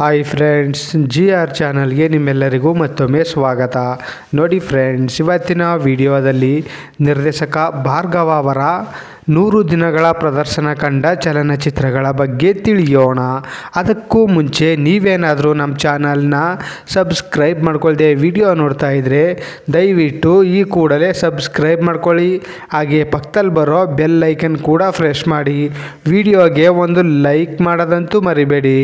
Hi friends G R ಚಾನಲ್ಗೆ ನಿಮ್ಮೆಲ್ಲರಿಗೂ ಮತ್ತೊಮ್ಮೆ ಸ್ವಾಗತ. ನೋಡಿ ಫ್ರೆಂಡ್ಸ್ ಇವತ್ತಿನ ವಿಡಿಯೋದಲ್ಲಿ ನಿರ್ದೇಶಕ ಭಾರ್ಗವ ಅವರ ನೂರು ದಿನಗಳ ಪ್ರದರ್ಶನ ಕಂಡ ಚಲನಚಿತ್ರಗಳ ಬಗ್ಗೆ ತಿಳಿಯೋಣ. ಅದಕ್ಕೂ ಮುಂಚೆ ನೀವೇನಾದರೂ ನಮ್ಮ ಚಾನಲ್ನ ಸಬ್ಸ್ಕ್ರೈಬ್ ಮಾಡ್ಕೊಳ್ಳದೆ ವಿಡಿಯೋ ನೋಡ್ತಾ ಇದ್ದರೆ ದಯವಿಟ್ಟು ಈ ಕೂಡಲೇ ಸಬ್ಸ್ಕ್ರೈಬ್ ಮಾಡ್ಕೊಳ್ಳಿ. ಹಾಗೆ ಪಕ್ಕದಲ್ಲಿ ಬರೋ ಬೆಲ್ ಐಕನ್ ಕೂಡ ಫ್ರೆಶ್ ಮಾಡಿ. ವಿಡಿಯೋಗೆ ಒಂದು ಲೈಕ್ ಮಾಡೋದಂತೂ ಮರಿಬೇಡಿ.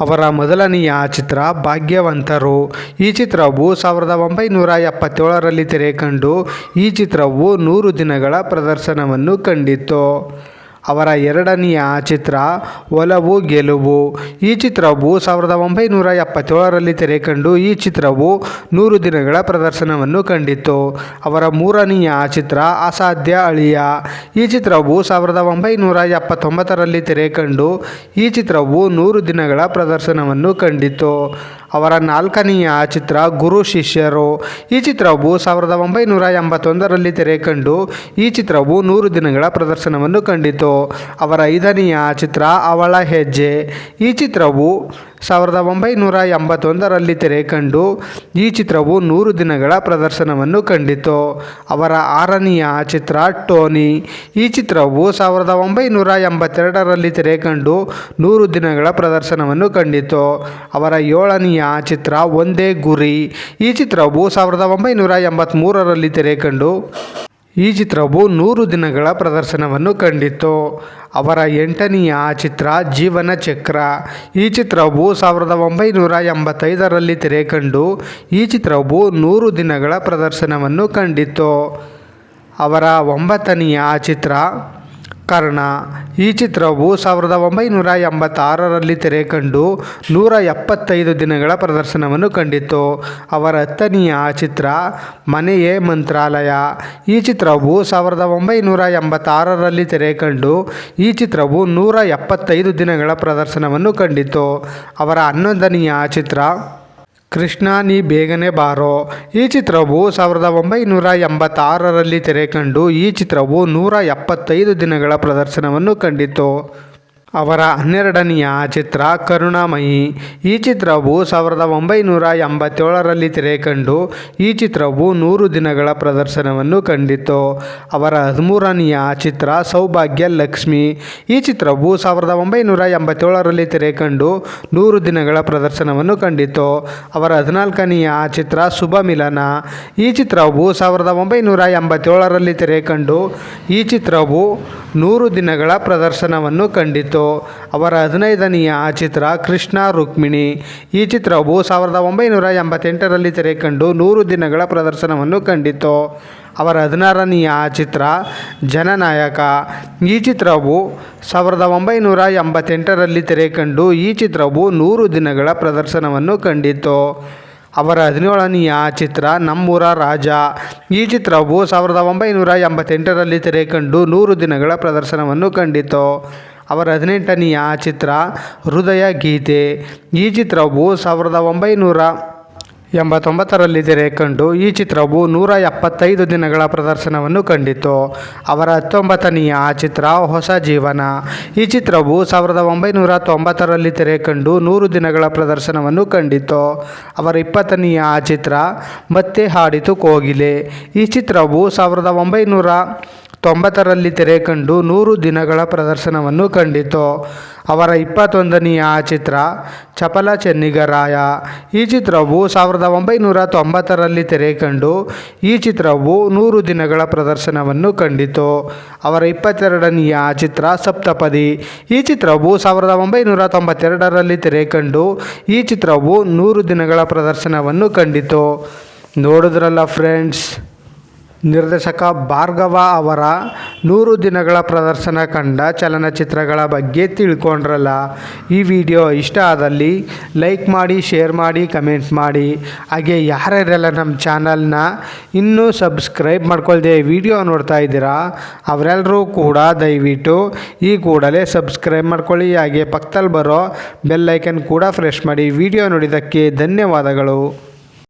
ಅವರ ಮೊದಲನೆಯ ಚಿತ್ರ ಭಾಗ್ಯವಂತರು. ಈ ಚಿತ್ರವು ಸಾವಿರದ ಒಂಬೈನೂರ ಎಪ್ಪತ್ತೇಳರಲ್ಲಿ ತೆರೆ ಕಂಡು ಈ ಚಿತ್ರವು ನೂರು ದಿನಗಳ ಪ್ರದರ್ಶನವನ್ನು ಕಂಡಿತ್ತು. ಅವರ ಎರಡನೆಯ ಚಿತ್ರ ಒಲವು ಗೆಲುವು. ಈ ಚಿತ್ರವು ಸಾವಿರದ ಒಂಬೈನೂರ ಎಪ್ಪತ್ತೇಳರಲ್ಲಿ ತೆರೆ ಕಂಡು ಈ ಚಿತ್ರವು ನೂರು ದಿನಗಳ ಪ್ರದರ್ಶನವನ್ನು ಕಂಡಿತ್ತು. ಅವರ ಮೂರನೆಯ ಚಿತ್ರ ಅಸಾಧ್ಯ ಅಳಿಯ. ಈ ಚಿತ್ರವು ಸಾವಿರದ ಒಂಬೈನೂರ ಎಪ್ಪತ್ತೊಂಬತ್ತರಲ್ಲಿ ತೆರೆ ಕಂಡು ಈ ಚಿತ್ರವು ನೂರು ದಿನಗಳ ಪ್ರದರ್ಶನವನ್ನು ಕಂಡಿತ್ತು. ಅವರ ನಾಲ್ಕನೆಯ ಚಿತ್ರ ಗುರು ಶಿಷ್ಯರು. ಈ ಚಿತ್ರವು ಸಾವಿರದ ಒಂಬೈನೂರ ಎಂಬತ್ತೊಂದರಲ್ಲಿ ತೆರೆ ಕಂಡು, ಈ ಚಿತ್ರವು ನೂರು ದಿನಗಳ ಪ್ರದರ್ಶನವನ್ನು ಕಂಡಿತು. ಅವರ ಐದನೆಯ ಚಿತ್ರ ಅವಳ ಹೆಜ್ಜೆ. ಈ ಚಿತ್ರವು ಸಾವಿರದ ಒಂಬೈನೂರ ಎಂಬತ್ತೊಂದರಲ್ಲಿ ತೆರೆ ಕಂಡು ಈ ಚಿತ್ರವು ನೂರು ದಿನಗಳ ಪ್ರದರ್ಶನವನ್ನು ಕಂಡಿತು. ಅವರ ಆರನೆಯ ಚಿತ್ರ ಟೋನಿ. ಈ ಚಿತ್ರವು ಸಾವಿರದ ಒಂಬೈನೂರ ಎಂಬತ್ತೆರಡರಲ್ಲಿ ತೆರೆ ಕಂಡು ನೂರು ದಿನಗಳ ಪ್ರದರ್ಶನವನ್ನು ಕಂಡಿತು. ಅವರ ಏಳನೆಯ ಚಿತ್ರ ಒಂದೇ ಗುರಿ. ಈ ಚಿತ್ರವು ಸಾವಿರದ ಒಂಬೈನೂರ ಎಂಬತ್ತ್ಮೂರರಲ್ಲಿ ತೆರೆ ಕಂಡು ಈ ಚಿತ್ರವು ನೂರು ದಿನಗಳ ಪ್ರದರ್ಶನವನ್ನು ಕಂಡಿತು ಅವರ ಎಂಟನೆಯ ಚಿತ್ರ ಜೀವನ ಚಕ್ರ. ಈ ಚಿತ್ರವು ಸಾವಿರದ ಒಂಬೈನೂರ ಎಂಬತ್ತೈದರಲ್ಲಿ ತೆರೆ ಕಂಡು ಈ ಚಿತ್ರವು ನೂರು ದಿನಗಳ ಪ್ರದರ್ಶನವನ್ನು ಕಂಡಿತು ಅವರ ಒಂಬತ್ತನೆಯ ಚಿತ್ರ ಕರ್ಣ. ಈ ಚಿತ್ರವು ಸಾವಿರದ ಒಂಬೈನೂರ ಎಂಬತ್ತಾರರಲ್ಲಿ ತೆರೆ ಕಂಡು ನೂರ ಎಪ್ಪತ್ತೈದು ದಿನಗಳ ಪ್ರದರ್ಶನವನ್ನು ಕಂಡಿತು ಅವರ ಹತ್ತನೆಯ ಚಿತ್ರ ಮನೆಯೇ ಮಂತ್ರಾಲಯ. ಈ ಚಿತ್ರವು ಸಾವಿರದ ಒಂಬೈನೂರ ಎಂಬತ್ತಾರರಲ್ಲಿ ತೆರೆ ಕಂಡು ಈ ಚಿತ್ರವು ನೂರ ಎಪ್ಪತ್ತೈದು ದಿನಗಳ ಪ್ರದರ್ಶನವನ್ನು ಕಂಡಿತು ಅವರ ಹನ್ನೊಂದನೆಯ ಚಿತ್ರ ಕೃಷ್ಣ, ನೀ ಬೇಗನೆ ಬಾರೋ. ಈ ಚಿತ್ರವು ಸಾವಿರದ ಒಂಬೈನೂರ ಎಂಬತ್ತಾರರಲ್ಲಿ ತೆರೆ ಕಂಡು ಈ ಚಿತ್ರವು ನೂರ ಎಪ್ಪತ್ತೈದು ದಿನಗಳ ಪ್ರದರ್ಶನವನ್ನು ಕಂಡಿತು ಅವರ ಹನ್ನೆರಡನೆಯ ಚಿತ್ರ ಕರುಣಾಮಯಿ. ಈ ಚಿತ್ರವು ಸಾವಿರದ ಒಂಬೈನೂರ ಎಂಬತ್ತೇಳರಲ್ಲಿ ತೆರೆ ಕಂಡು ಈ ಚಿತ್ರವು ನೂರು ದಿನಗಳ ಪ್ರದರ್ಶನವನ್ನು ಕಂಡಿತು ಅವರ ಹದಿಮೂರನೆಯ ಚಿತ್ರ ಸೌಭಾಗ್ಯ ಲಕ್ಷ್ಮಿ. ಈ ಚಿತ್ರವು ಸಾವಿರದ ಒಂಬೈನೂರ ಎಂಬತ್ತೇಳರಲ್ಲಿ ತೆರೆ ಕಂಡು ನೂರು ದಿನಗಳ ಪ್ರದರ್ಶನವನ್ನು ಕಂಡಿತು ಅವರ ಹದಿನಾಲ್ಕನೆಯ ಚಿತ್ರ ಶುಭ ಮಿಲನ ಈ ಚಿತ್ರವು ಸಾವಿರದ ಒಂಬೈನೂರ ಎಂಬತ್ತೇಳರಲ್ಲಿ ತೆರೆ ಕಂಡು ಈ ಚಿತ್ರವು ನೂರು ದಿನಗಳ ಪ್ರದರ್ಶನವನ್ನು ಕಂಡಿತು ಅವರ ಹದಿನೈದನೆಯ ಚಿತ್ರ ಕೃಷ್ಣ ರುಕ್ಮಿಣಿ. ಈ ಚಿತ್ರವು ಸಾವಿರದ ಒಂಬೈನೂರ ಎಂಬತ್ತೆಂಟರಲ್ಲಿ ತೆರೆ ಕಂಡು ನೂರು ದಿನಗಳ ಪ್ರದರ್ಶನವನ್ನು ಕಂಡಿತು ಅವರ ಹದಿನಾರನೆಯ ಚಿತ್ರ ಜನನಾಯಕ. ಈ ಚಿತ್ರವು ಸಾವಿರದ ಒಂಬೈನೂರ ಎಂಬತ್ತೆಂಟರಲ್ಲಿ ತೆರೆ ಕಂಡು ಈ ಚಿತ್ರವು ನೂರು ದಿನಗಳ ಪ್ರದರ್ಶನವನ್ನು ಕಂಡಿತು ಅವರ ಹದಿನೇಳನೆಯ ಚಿತ್ರ ನಮ್ಮೂರ ರಾಜ. ಈ ಚಿತ್ರವು ಸಾವಿರದ ಒಂಬೈನೂರ ಎಂಬತ್ತೆಂಟರಲ್ಲಿ ತೆರೆ ಕಂಡು ನೂರು ದಿನಗಳ ಪ್ರದರ್ಶನವನ್ನು ಕಂಡಿತು ಅವರ ಹದಿನೆಂಟನೆಯ ಚಿತ್ರ ಹೃದಯ ಗೀತೆ. ಈ ಚಿತ್ರವು ಸಾವಿರದ ಒಂಬೈನೂರ ಎಂಬತ್ತೊಂಬತ್ತರಲ್ಲಿ ತೆರೆ ಕಂಡು ಈ ಚಿತ್ರವು ನೂರ ಎಪ್ಪತ್ತೈದು ದಿನಗಳ ಪ್ರದರ್ಶನವನ್ನು ಕಂಡಿತು. ಅವರ ಹತ್ತೊಂಬತ್ತನೆಯ ಚಿತ್ರ ಹೊಸ ಜೀವನ. ಈ ಚಿತ್ರವು ಸಾವಿರದ ಒಂಬೈನೂರ ತೊಂಬತ್ತರಲ್ಲಿ ತೆರೆ ಕಂಡು ನೂರು ದಿನಗಳ ಪ್ರದರ್ಶನವನ್ನು ಕಂಡಿತು. ಅವರ ಇಪ್ಪತ್ತನೆಯ ಚಿತ್ರ ಮತ್ತೆ ಹಾಡಿತು ಕೋಗಿಲೆ. ಈ ಚಿತ್ರವು ಸಾವಿರದ ಒಂಬೈನೂರ ತೊಂಬತ್ತರಲ್ಲಿ ತೆರೆ ಕಂಡು ನೂರು ದಿನಗಳ ಪ್ರದರ್ಶನವನ್ನು ಕಂಡಿತು. ಅವರ ಇಪ್ಪತ್ತೊಂದನೆಯ ಚಿತ್ರ ಚಪಲ ಚೆನ್ನಿಗರಾಯ. ಈ ಚಿತ್ರವು ಸಾವಿರದ ಒಂಬೈನೂರ ತೊಂಬತ್ತರಲ್ಲಿ ತೆರೆ ಕಂಡು ಈ ಚಿತ್ರವು ನೂರು ದಿನಗಳ ಪ್ರದರ್ಶನವನ್ನು ಕಂಡಿತು. ಅವರ ಇಪ್ಪತ್ತೆರಡನೆಯ ಚಿತ್ರ ಸಪ್ತಪದಿ. ಈ ಚಿತ್ರವು ಸಾವಿರದ ಒಂಬೈನೂರ ತೊಂಬತ್ತೆರಡರಲ್ಲಿ ತೆರೆ ಕಂಡು ಈ ಚಿತ್ರವು ನೂರು ದಿನಗಳ ಪ್ರದರ್ಶನವನ್ನು ಕಂಡಿತು. ನೋಡಿದ್ರಲ್ಲ ಫ್ರೆಂಡ್ಸ್ ನಿರ್ದೇಶಕ ಭಾರ್ಗವ ಅವರ ನೂರು ದಿನಗಳ ಪ್ರದರ್ಶನ ಕಂಡ ಚಲನಚಿತ್ರಗಳ ಬಗ್ಗೆ ತಿಳ್ಕೊಂಡ್ರಲ್ಲ. ಈ ವಿಡಿಯೋ ಇಷ್ಟ ಆದಲ್ಲಿ ಲೈಕ್ ಮಾಡಿ, ಶೇರ್ ಮಾಡಿ, ಕಮೆಂಟ್ ಮಾಡಿ. ಹಾಗೆ ಯಾರ್ಯಾರೆಲ್ಲ ನಮ್ಮ ಚಾನಲ್ನ ಇನ್ನೂ ಸಬ್ಸ್ಕ್ರೈಬ್ ಮಾಡ್ಕೊಳ್ದೆ ವಿಡಿಯೋ ನೋಡ್ತಾ ಇದ್ದೀರಾ, ಅವರೆಲ್ಲರೂ ಕೂಡ ದಯವಿಟ್ಟು ಈ ಕೂಡಲೇ ಸಬ್ಸ್ಕ್ರೈಬ್ ಮಾಡ್ಕೊಳ್ಳಿ. ಹಾಗೆ ಪಕ್ಕದಲ್ಲಿ ಬರೋ ಬೆಲ್ ಐಕನ್ ಕೂಡ ಫ್ರೆಶ್ ಮಾಡಿ ವಿಡಿಯೋ ನೋಡಿದ್ದಕ್ಕೆ ಧನ್ಯವಾದಗಳು.